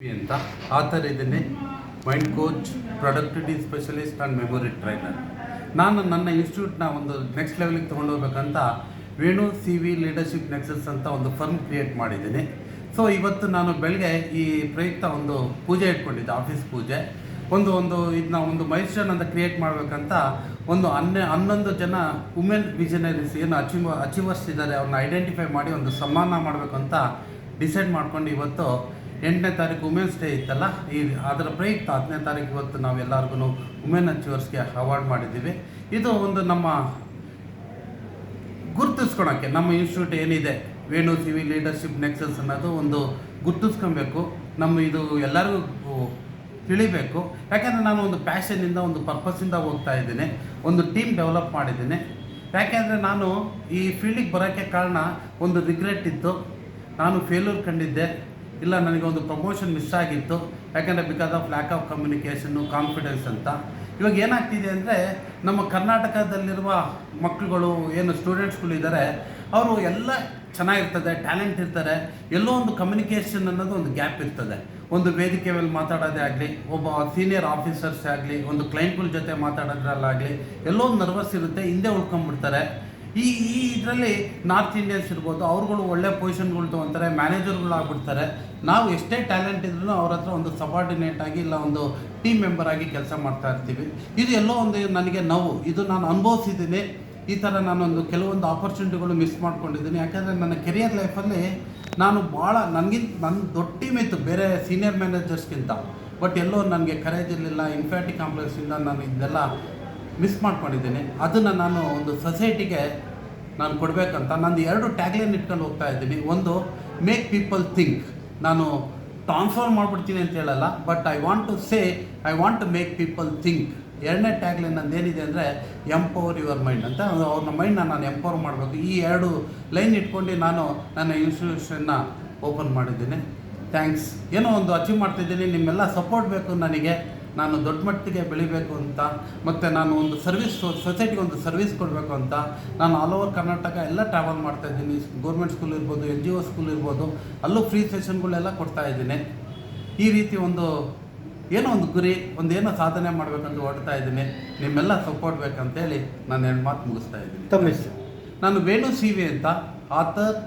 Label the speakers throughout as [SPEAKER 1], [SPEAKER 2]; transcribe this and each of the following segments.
[SPEAKER 1] P ಆ ಥರ ಇದ್ದೀನಿ mind coach productivity specialist and memory trainer ನಾನು ನನ್ನ ಇನ್ಸ್ಟಿಟ್ಯೂಟ್ನ ಒಂದು ನೆಕ್ಸ್ಟ್ ಲೆವೆಲಿಗೆ ತೊಗೊಂಡೋಗ್ಬೇಕಂತ Venu C V leadership nexus ಅಂತ ಒಂದು ಫರ್ಮ್ ಕ್ರಿಯೇಟ್ ಮಾಡಿದ್ದೀನಿ. ಸೊ ಇವತ್ತು ನಾನು ಬೆಳಗ್ಗೆ ಈ ಪ್ರಯುಕ್ತ ಒಂದು ಪೂಜೆ ಇಟ್ಕೊಂಡಿದ್ದೆ ಆಫೀಸ್ ಪೂಜೆ. ಒಂದು ಒಂದು ಇದನ್ನ ಒಂದು ಮೈಲ್ಸ್ಟೋನ್ ಅಂತ ಕ್ರಿಯೇಟ್ ಮಾಡಬೇಕಂತ ಒಂದು ಹನ್ನೆ, ಹನ್ನೊಂದು ಜನ ವುಮೆನ್ ವಿಷನರೀಸ್ ಏನು ಅಚೀವ್ ಅಚೀವರ್ಸ್ ಇದ್ದಾರೆ ಅವ್ರನ್ನ ಐಡೆಂಟಿಫೈ ಮಾಡಿ ಒಂದು ಸನ್ಮಾನ ಮಾಡಬೇಕಂತ ಡಿಸೈಡ್ ಮಾಡ್ಕೊಂಡು ಇವತ್ತು ಎಂಟನೇ ತಾರೀಕು ವುಮೆನ್ಸ್ ಡೇ ಇತ್ತಲ್ಲ, ಈ ಅದರ ಪ್ರಯುಕ್ತ ಹತ್ತನೇ ತಾರೀಕು ಇವತ್ತು ನಾವೆಲ್ಲರಿಗೂ ವುಮೆನ್ ಅಚೀವರ್ಸ್ಗೆ ಅವಾರ್ಡ್ ಮಾಡಿದ್ದೀವಿ. ಇದು ಒಂದು ನಮ್ಮ ಗುರುತಿಸ್ಕೊಳಕ್ಕೆ, ನಮ್ಮ ಇನ್ಸ್ಟಿಟ್ಯೂಟ್ ಏನಿದೆ, ವೇಣು ಸಿವಿ ಲೀಡರ್ಶಿಪ್ ನೆಕ್ಸಸ್ ಅನ್ನೋದು ಒಂದು ಗುರುತಿಸ್ಕೊಬೇಕು. ನಮ್ಮ ಇದು ಎಲ್ಲರಿಗೂ ತಿಳಿಬೇಕು. ಯಾಕೆಂದರೆ ನಾನು ಒಂದು ಪ್ಯಾಷನಿಂದ ಒಂದು ಪರ್ಪಸಿಂದ ಹೋಗ್ತಾ ಇದ್ದೀನಿ. ಒಂದು ಟೀಮ್ ಡೆವಲಪ್ ಮಾಡಿದ್ದೀನಿ. ಯಾಕೆಂದರೆ ನಾನು ಈ ಫೀಲ್ಡಿಗೆ ಬರೋಕ್ಕೆ ಕಾರಣ ಒಂದು ರಿಗ್ರೆಟ್ ಇತ್ತು. ನಾನು ಫೇಲ್ಯೂರ್ ಕಂಡಿದ್ದೆ. ಇಲ್ಲ ನನಗೆ ಒಂದು ಪ್ರಮೋಷನ್ ಮಿಸ್ ಆಗಿತ್ತು. ಯಾಕೆಂದರೆ because of lack of communication confidence ಅಂತ. ಇವಾಗ ಏನಾಗ್ತಿದೆ ಅಂದರೆ, ನಮ್ಮ ಕರ್ನಾಟಕದಲ್ಲಿರುವ ಮಕ್ಕಳುಗಳು, ಏನು ಸ್ಟೂಡೆಂಟ್ಸ್ಗಳಿದ್ದಾರೆ ಅವರು ಎಲ್ಲ ಚೆನ್ನಾಗಿರ್ತದೆ ಟ್ಯಾಲೆಂಟ್ ಇರ್ತಾರೆ ಎಲ್ಲೋ ಒಂದು ಕಮ್ಯುನಿಕೇಷನ್ ಅನ್ನೋದು ಒಂದು ಗ್ಯಾಪ್ ಇರ್ತದೆ. ಒಂದು ವೇದಿಕೆ ಮೇಲೆ ಮಾತಾಡೋದೇ ಆಗಲಿ, ಒಬ್ಬ ಸೀನಿಯರ್ ಆಫೀಸರ್ಸ್ ಆಗಲಿ, ಒಂದು ಕ್ಲೈಂಟ್ಗಳ ಜೊತೆ ಮಾತಾಡೋದ್ರಲ್ಲಾಗಲಿ, ಎಲ್ಲೋ ಒಂದು ನರ್ವಸ್ ಇರುತ್ತೆ, ಹಿಂದೆ ಉಳ್ಕೊಂಡ್ಬಿಡ್ತಾರೆ. ಈ ಈ ಇದರಲ್ಲಿ ನಾರ್ತ್ ಇಂಡಿಯನ್ಸ್ ಇರ್ಬೋದು, ಅವ್ರುಗಳು ಒಳ್ಳೆ ಪೊಸಿಷನ್ಗಳು ತೊಗೊತಾರೆ ಮ್ಯಾನೇಜರ್ಗಳು ಆಗ್ಬಿಡ್ತಾರೆ ನಾವು ಎಷ್ಟೇ ಟ್ಯಾಲೆಂಟ್ ಇದ್ರೂ ಅವ್ರ ಹತ್ರ ಒಂದು ಸಬಾರ್ಡಿನೇಟ್ ಆಗಿ ಇಲ್ಲ ಒಂದು ಟೀಮ್ ಮೆಂಬರ್ ಆಗಿ ಕೆಲಸ ಮಾಡ್ತಾ ಇರ್ತೀವಿ. ಇದು ಎಲ್ಲೋ ಒಂದು ನನಗೆ ನೋವು. ಇದು ನಾನು ಅನುಭವಿಸಿದ್ದೀನಿ. ಈ ಥರ ನಾನೊಂದು ಕೆಲವೊಂದು ಆಪರ್ಚುನಿಟಿಗಳು ಮಿಸ್ ಮಾಡ್ಕೊಂಡಿದ್ದೀನಿ. ಯಾಕಂದರೆ ನನ್ನ ಕೆರಿಯರ್ ಲೈಫಲ್ಲಿ ನಾನು ಭಾಳ ನನಗಿಂತ ನನ್ನ ದೊಡ್ಡ ಟೀಮ್ ಇತ್ತು, ಬೇರೆ ಸೀನಿಯರ್ ಮ್ಯಾನೇಜರ್ಸ್ಗಿಂತ ಬಟ್ ಎಲ್ಲೋ ನನಗೆ ಕರೇಜ್ ಇರಲಿಲ್ಲ ಇನ್ಫ್ಯಾಟಿ ಕಾಂಪ್ಲೆಕ್ಸಿಂದ ನಾನು ಇದೆಲ್ಲ ಮಿಸ್ ಮಾಡ್ಕೊಂಡಿದ್ದೀನಿ. ಅದನ್ನು ನಾನು ಒಂದು ಸೊಸೈಟಿಗೆ ನಾನು ಕೊಡಬೇಕಂತ ನಾನು ಎರಡು ಟ್ಯಾಗ್ಲೈನ್ ಇಟ್ಕೊಂಡು ಹೋಗ್ತಾ ಇದ್ದೀನಿ. ಒಂದು ಮೇಕ್ ಪೀಪಲ್ ಥಿಂಕ್ ನಾನು ಟ್ರಾನ್ಸ್ಫಾರ್ಮ್ ಮಾಡಿಬಿಡ್ತೀನಿ ಅಂತ ಹೇಳಲ್ಲ but I want to say I want to make people think ಎರಡನೇ ಟ್ಯಾಗ್ಲೈನ್ ನಂದು ಏನಿದೆ ಅಂದರೆ ಎಂಪವರ್ ಯುವರ್ ಮೈಂಡ್ ಅಂತ. ಅವ್ರನ್ನ ಮೈಂಡ್ನ ನಾನು ಎಂಪವರ್ ಮಾಡಬೇಕು. ಈ ಎರಡು ಲೈನ್ ಇಟ್ಕೊಂಡು ನಾನು ನನ್ನ ಇನ್ಸ್ಟಿಟ್ಯೂಷನ್ನ ಓಪನ್ ಮಾಡಿದ್ದೀನಿ. ಥ್ಯಾಂಕ್ಸ್ ಏನೋ ಒಂದು ಅಚೀವ್ ಮಾಡ್ತಿದ್ದೀನಿ. ನಿಮ್ಮೆಲ್ಲ ಸಪೋರ್ಟ್ ಬೇಕು ನನಗೆ. ನಾನು ದೊಡ್ಡ ಮಟ್ಟಿಗೆ ಬೆಳಿಬೇಕು ಅಂತ ಮತ್ತು ನಾನು ಒಂದು ಸರ್ವಿಸ್ ಸೊಸೈಟಿಗೆ ಒಂದು ಸರ್ವಿಸ್ ಕೊಡಬೇಕು ಅಂತ ನಾನು ಆಲ್ ಓವರ್ ಕರ್ನಾಟಕ ಎಲ್ಲ ಟ್ರಾವೆಲ್ ಮಾಡ್ತಾ ಇದ್ದೀನಿ. ಗೌರ್ಮೆಂಟ್ ಸ್ಕೂಲ್ ಇರ್ಬೋದು ಎನ್ ಜಿ ಒ ಸ್ಕೂಲ್ ಇರ್ಬೋದು ಅಲ್ಲೂ ಫ್ರೀ ಸೆಷನ್ಗಳೆಲ್ಲ ಕೊಡ್ತಾ ಇದ್ದೀನಿ. ಈ ರೀತಿ ಒಂದು ಏನೋ ಒಂದು ಗುರಿ ಒಂದು ಏನೋ ಸಾಧನೆ ಮಾಡಬೇಕಂತ ಹೊಡ್ತಾ ಇದ್ದೀನಿ. ನಿಮ್ಮೆಲ್ಲ ಸಪೋರ್ಟ್ ಬೇಕಂತೇಳಿ ನಾನು ಎರಡು ಮಾತು ಮುಗಿಸ್ತಾ ಇದ್ದೀನಿ.
[SPEAKER 2] ತಮ್ಮ ಸರ್
[SPEAKER 1] ನಾನು ವೇಣು ಸಿ ವಿ ಅಂತ author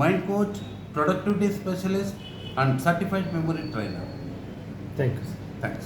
[SPEAKER 1] mind coach productivity specialist and certified memory trainer
[SPEAKER 2] thank you sir